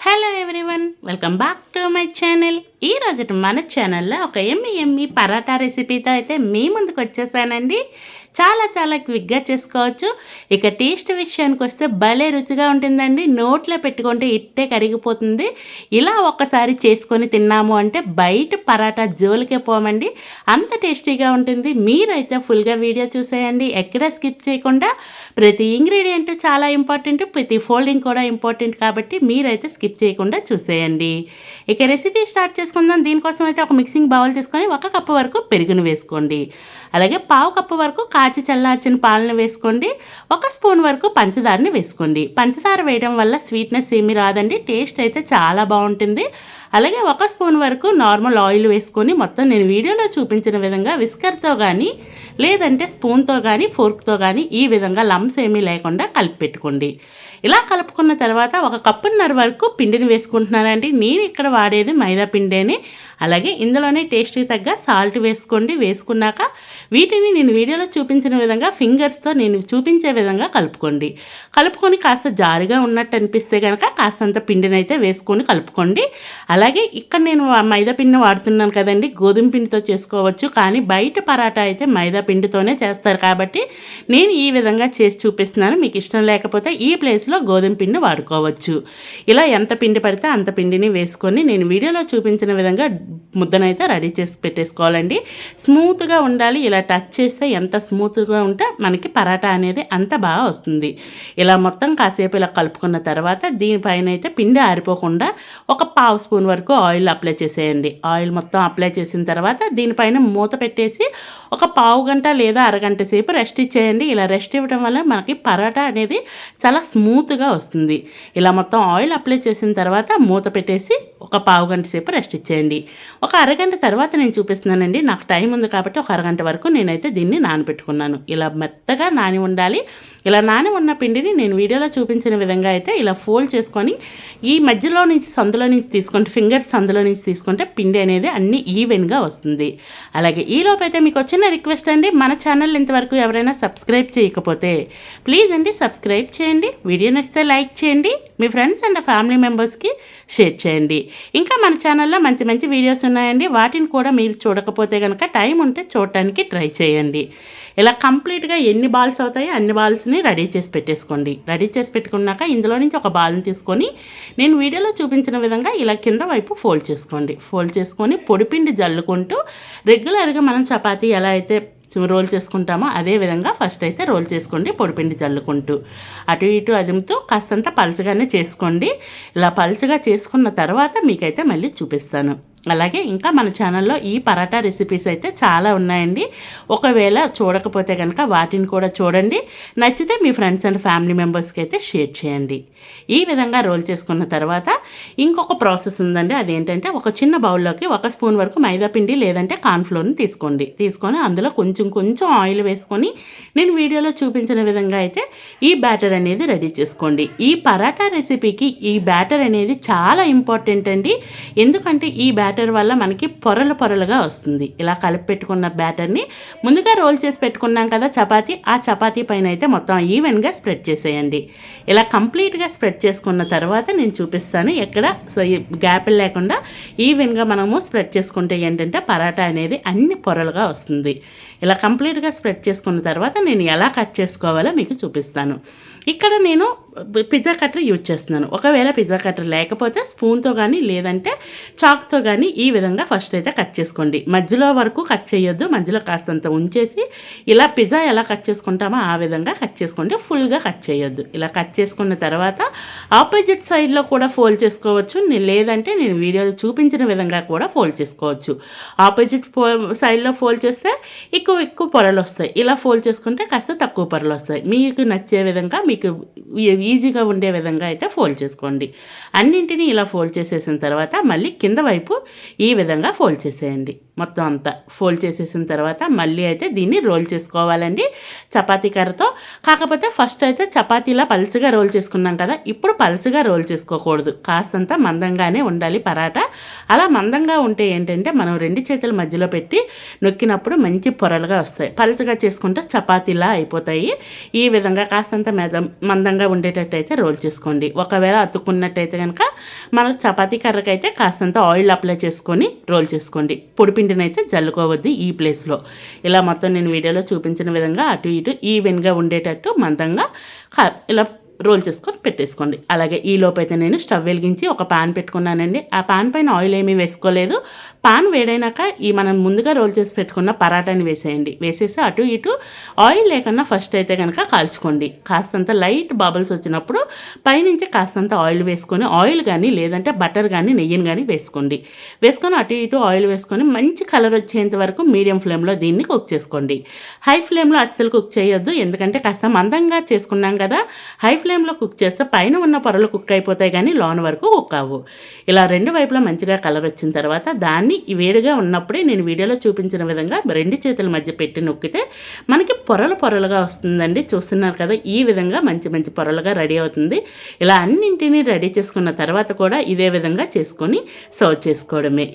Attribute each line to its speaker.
Speaker 1: Hello everyone welcome back to my channel ఈ రోజు మన ఛానల్లో ఒక ఎమ్మి ఎమ్మి పరాటా రెసిపీతో అయితే మీ ముందుకు వచ్చేసానండి. చాలా చాలా క్విక్గా చేసుకోవచ్చు. ఇక టేస్ట్ విషయానికి వస్తే భలే రుచిగా ఉంటుందండి. నోట్లో పెట్టుకుంటే ఇట్టే కరిగిపోతుంది. ఇలా ఒక్కసారి చేసుకొని తిన్నాము అంటే బయట పరాటా జోలికే పోమండి. అంత టేస్టీగా ఉంటుంది. మీరైతే ఫుల్గా వీడియో చూసేయండి. ఎక్కడ స్కిప్ చేయకుండా ప్రతి ఇంగ్రీడియంట్ చాలా ఇంపార్టెంట్ ప్రతి ఫోల్డింగ్ కూడా ఇంపార్టెంట్ కాబట్టి మీరైతే స్కిప్ చేయకుండా చూసేయండి. ఇక రెసిపీ స్టార్ట్ చేసుకుందాం. దీనికోసం అయితే ఒక మిక్సింగ్ బౌల్ తీసుకొని ఒక కప్పు వరకు పెరుగును వేసుకోండి. అలాగే పావు కప్పు వరకు కాచి చల్లార్చిన పాలను వేసుకోండి. ఒక స్పూన్ వరకు పంచదారని వేసుకోండి. పంచదార వేయడం వల్ల స్వీట్నెస్ ఏమీ రాదండి. టేస్ట్ అయితే చాలా బాగుంటుంది. అలాగే ఒక స్పూన్ వరకు నార్మల్ ఆయిల్ వేసుకొని మొత్తం నేను వీడియోలో చూపించిన విధంగా విస్కర్తో కానీ లేదంటే స్పూన్తో కానీ ఫోర్క్తో కానీ ఈ విధంగా లమ్స్ ఏమీ లేకుండా కలిపి పెట్టుకోండి ఇలా కలుపుకున్న తర్వాత ఒక కప్పున్నర వరకు పిండిని వేసుకుంటున్నానండి. నేను ఇక్కడ వాడేది మైదా పిండేని. అలాగే ఇందులోనే టేస్ట్కి తగ్గ సాల్ట్ వేసుకోండి. వేసుకున్నాక వీటిని నేను వీడియోలో చూపించిన విధంగా ఫింగర్స్తో నేను చూపించే విధంగా కలుపుకోండి. కలుపుకొని కాస్త జారుగా ఉన్నట్టు అనిపిస్తే కనుక కాస్తంత పిండిని అయితే వేసుకొని కలుపుకోండి. అలాగే ఇక్కడ నేను మైదా పిండిని వాడుతున్నాను కదండి. గోధుమ పిండితో చేసుకోవచ్చు. కానీ బయట పరాటా అయితే మైదా పిండితోనే చేస్తారు కాబట్టి నేను ఈ విధంగా చేసి చూపిస్తున్నాను. మీకు ఇష్టం లేకపోతే ఈ ప్లేస్లో గోధుమ పిండి వాడుకోవచ్చు. ఇలా ఎంత పిండి పడితే అంత పిండిని వేసుకొని నేను వీడియోలో చూపించిన విధంగా ముద్దనైతే రెడీ చేసి పెట్టేసుకోవాలండి. స్మూత్గా ఉండాలి ఇలా టచ్ చేస్తే ఎంత స్మూత్గా ఉంటే మనకి పరాటా అనేది అంత బాగా వస్తుంది. ఇలా మొత్తం కాసేపు ఇలా కలుపుకున్న తర్వాత దీనిపైన అయితే పిండి ఆరిపోకుండా ఒక పావు స్పూన్ వరకు ఆయిల్ అప్లై చేసేయండి. ఆయిల్ మొత్తం అప్లై చేసిన తర్వాత దీనిపైన మూత పెట్టేసి ఒక పావు గంట లేదా అరగంట సేపు రెస్ట్ ఇచ్చేయండి. ఇలా రెస్ట్ ఇవ్వడం వల్ల మనకి పరాటా అనేది చాలా స్మూత్గా వస్తుంది. ఇలా మొత్తం ఆయిల్ అప్లై చేసిన తర్వాత మూత పెట్టేసి ఒక పావు గంట సేపు రెస్ట్ ఇచ్చేయండి. ఒక అరగంట తర్వాత నేను చూపిస్తున్నానండి. నాకు టైం ఉంది కాబట్టి ఒక అరగంట వరకు నేనైతే దీన్ని నానబెట్టుకున్నాను. ఇలా మెత్తగా నాని ఉండాలి. ఇలా నాని ఉన్న పిండిని నేను వీడియోలో చూపించిన విధంగా అయితే ఇలా ఫోల్డ్ చేసుకొని ఈ మధ్యలో నుంచి సందులో నుంచి తీసుకుంటే ఫింగర్స్ సందులో నుంచి తీసుకుంటే పిండి అనేది అన్ని ఈవెన్గా వస్తుంది. అలాగే ఈలోపు అయితే మీకు వచ్చిన రిక్వెస్ట్ అండి. మన ఛానల్ ఇంతవరకు ఎవరైనా సబ్స్క్రైబ్ చేయకపోతే ప్లీజ్ అండి సబ్స్క్రైబ్ చేయండి. వీడియో నచ్చితే లైక్ చేయండి. మీ ఫ్రెండ్స్ అండ్ ఫ్యామిలీ మెంబర్స్కి షేర్ చేయండి. ఇంకా మన ఛానల్లో మంచి మంచి వీడియోస్ ఉన్నాయండి. వాటిని కూడా మీరు చూడకపోతే కనుక టైం ఉంటే చూడటానికి ట్రై చేయండి. ఇలా కంప్లీట్గా ఎన్ని బాల్స్ అవుతాయో అన్ని బాల్స్ని రెడీ చేసి పెట్టేసుకోండి. రెడీ చేసి పెట్టుకున్నాక ఇందులో నుంచి ఒక బాల్ని తీసుకొని నేను వీడియోలో చూపించిన విధంగా ఇలా కింద వైపు ఫోల్డ్ చేసుకోండి. ఫోల్డ్ చేసుకొని పొడిపిండి జల్లుకుంటూ రెగ్యులర్గా మనం చపాతీ ఎలా అయితే రోల్ చేసుకుంటామో అదే విధంగా ఫస్ట్ అయితే రోల్ చేసుకోండి పొడిపిండి చల్లుకుంటూ అటు ఇటు అదుముతూ కాస్తంత పలచగానే చేసుకోండి. ఇలా పలచగా చేసుకున్న తర్వాత మీకైతే మళ్ళీ చూపిస్తాను. అలాగే ఇంకా మన ఛానల్లో ఈ పరాటా రెసిపీస్ అయితే చాలా ఉన్నాయండి. ఒకవేళ చూడకపోతే కనుక వాటిని కూడా చూడండి. నచ్చితే మీ ఫ్రెండ్స్ అండ్ ఫ్యామిలీ మెంబర్స్కి అయితే షేర్ చేయండి. ఈ విధంగా రోల్ చేసుకున్న తర్వాత ఇంకొక ప్రాసెస్ ఉందండి. అదేంటంటే ఒక చిన్న బౌల్లోకి ఒక స్పూన్ వరకు మైదా పిండి లేదంటే కార్న్ఫ్లోర్ని తీసుకోండి. తీసుకొని అందులో కొంచెం కొంచెం ఆయిల్ వేసుకొని నేను వీడియోలో చూపించిన విధంగా అయితే ఈ బ్యాటర్ అనేది రెడీ చేసుకోండి. ఈ పరాటా రెసిపీకి ఈ బ్యాటర్ అనేది చాలా ఇంపార్టెంట్ అండి. ఎందుకంటే ఈ బ్యాటర్ బ్యాటర్ వల్ల మనకి పొరలు పొరలుగా వస్తుంది. ఇలా కలిపి పెట్టుకున్న బ్యాటర్ని ముందుగా రోల్ చేసి పెట్టుకున్నాం కదా చపాతీ ఆ చపాతీ పైన అయితే మొత్తం ఈవెన్గా స్ప్రెడ్ చేసేయండి. ఇలా కంప్లీట్గా స్ప్రెడ్ చేసుకున్న తర్వాత నేను చూపిస్తాను ఎక్కడ. సో గ్యాప్ లేకుండా ఈవెన్గా మనము స్ప్రెడ్ చేసుకుంటే ఏంటంటే పరాటా అనేది అన్ని పొరలుగా వస్తుంది. ఇలా కంప్లీట్గా స్ప్రెడ్ చేసుకున్న తర్వాత నేను ఎలా కట్ చేసుకోవాలో మీకు చూపిస్తాను. ఇక్కడ నేను పిజ్జా కట్టర్ యూజ్ చేస్తున్నాను. ఒకవేళ పిజ్జా కట్టర్ లేకపోతే స్పూన్తో కానీ లేదంటే చాక్తో కానీ ఈ విధంగా ఫస్ట్ అయితే కట్ చేసుకోండి. మధ్యలో వరకు కట్ చేయొద్దు. మధ్యలో కాస్తంత ఉంచేసి ఇలా పిజ్జా ఎలా కట్ చేసుకుంటామో ఆ విధంగా కట్ చేసుకోండి. ఫుల్గా కట్ చేయొద్దు. ఇలా కట్ చేసుకున్న తర్వాత ఆపోజిట్ సైడ్లో కూడా ఫోల్డ్ చేసుకోవచ్చు. లేదంటే నేను వీడియోలో చూపించిన విధంగా కూడా ఫోల్డ్ చేసుకోవచ్చు. ఆపోజిట్ ఫో సైడ్లో ఫోల్డ్ చేస్తే ఎక్కువ ఎక్కువ పొరలు వస్తాయి. ఇలా ఫోల్డ్ చేసుకుంటే కాస్త తక్కువ పొరలు వస్తాయి. మీకు నచ్చే విధంగా మీకు ఈజీగా ఉండే విధంగా అయితే ఫోల్డ్ చేసుకోండి. అన్నింటినీ ఇలా ఫోల్డ్ చేసేసిన తర్వాత మళ్ళీ కింద వైపు ఈ విధంగా ఫోల్డ్ చేసేయండి. మొత్తం అంతా ఫోల్డ్ చేసేసిన తర్వాత మళ్ళీ అయితే దీన్ని రోల్ చేసుకోవాలండి. చపాతీ కర్రతో. కాకపోతే ఫస్ట్ అయితే చపాతీలా పలుచగా రోల్ చేసుకున్నాం కదా ఇప్పుడు పలుచగా రోల్ చేసుకోకూడదు. కాస్తంత మందంగానే ఉండాలి పరాటా. అలా మందంగా ఉంటే ఏంటంటే మనం రెండు చేతుల మధ్యలో పెట్టి నొక్కినప్పుడు మంచి పొరలుగా వస్తాయి. పలుచగా చేసుకుంటే చపాతీలా అయిపోతాయి. ఈ విధంగా కాస్తంత మెద మందంగా ఉండే అయితే రోల్ చేసుకోండి. ఒకవేళ అతుక్కున్నట్టయితే కనుక మనకు చపాతీ కర్రకైతే కాస్తంత ఆయిల్ అప్లై చేసుకొని రోల్ చేసుకోండి. పొడిపిండిని అయితే జల్లుకోవద్దు ఈ ప్లేస్లో. ఇలా మొత్తం నేను వీడియోలో చూపించిన విధంగా అటు ఇటు ఈవెన్గా ఉండేటట్టు మందంగా ఇలా రోల్ చేసుకొని పెట్టేసుకోండి. అలాగే ఈ లోపైతే నేను స్టవ్ వెలిగించి ఒక పాన్ పెట్టుకున్నానండి. ఆ పాన్ పైన ఆయిల్ ఏమీ వేసుకోలేదు. పాన్ వేడైనాక ఈ మనం ముందుగా రోల్ చేసి పెట్టుకున్న పరాటాని వేసేయండి. వేసేసి అటు ఇటు ఆయిల్ లేకుండా ఫస్ట్ అయితే కనుక కాల్చుకోండి. కాస్తంత లైట్ బబుల్స్ వచ్చినప్పుడు పైనుంచి కాస్తంత ఆయిల్ వేసుకొని ఆయిల్ కానీ లేదంటే బటర్ కానీ నెయ్యిని కానీ వేసుకోండి. వేసుకొని అటు ఇటు ఆయిల్ వేసుకొని మంచి కలర్ వచ్చేంత వరకు మీడియం ఫ్లేమ్లో దీన్ని కుక్ చేసుకోండి. హై ఫ్లేమ్లో అస్సలు కుక్ చేయొద్దు. ఎందుకంటే కాస్త మందంగా చేసుకున్నాం కదా హై ఫ్లేమ్లో కుక్ చేస్తే పైన ఉన్న పొరలు కుక్ అయిపోతాయి కానీ లోన వరకు కుక్ అవ్వు. ఇలా రెండు వైపులా మంచిగా కలర్ వచ్చిన తర్వాత దాన్ని ఈ వేడిగా ఉన్నప్పుడే నేను వీడియోలో చూపించిన విధంగా రెండు చేతుల మధ్య పెట్టి నొక్కితే మనకి పొరలు పొరలుగా వస్తుందండి. చూస్తున్నారు కదా ఈ విధంగా మంచి మంచి పొరలుగా రెడీ అవుతుంది. ఇలా అన్నింటినీ రెడీ చేసుకున్న తర్వాత కూడా ఇదే విధంగా చేసుకొని సర్వ్ చేసుకోవడమే.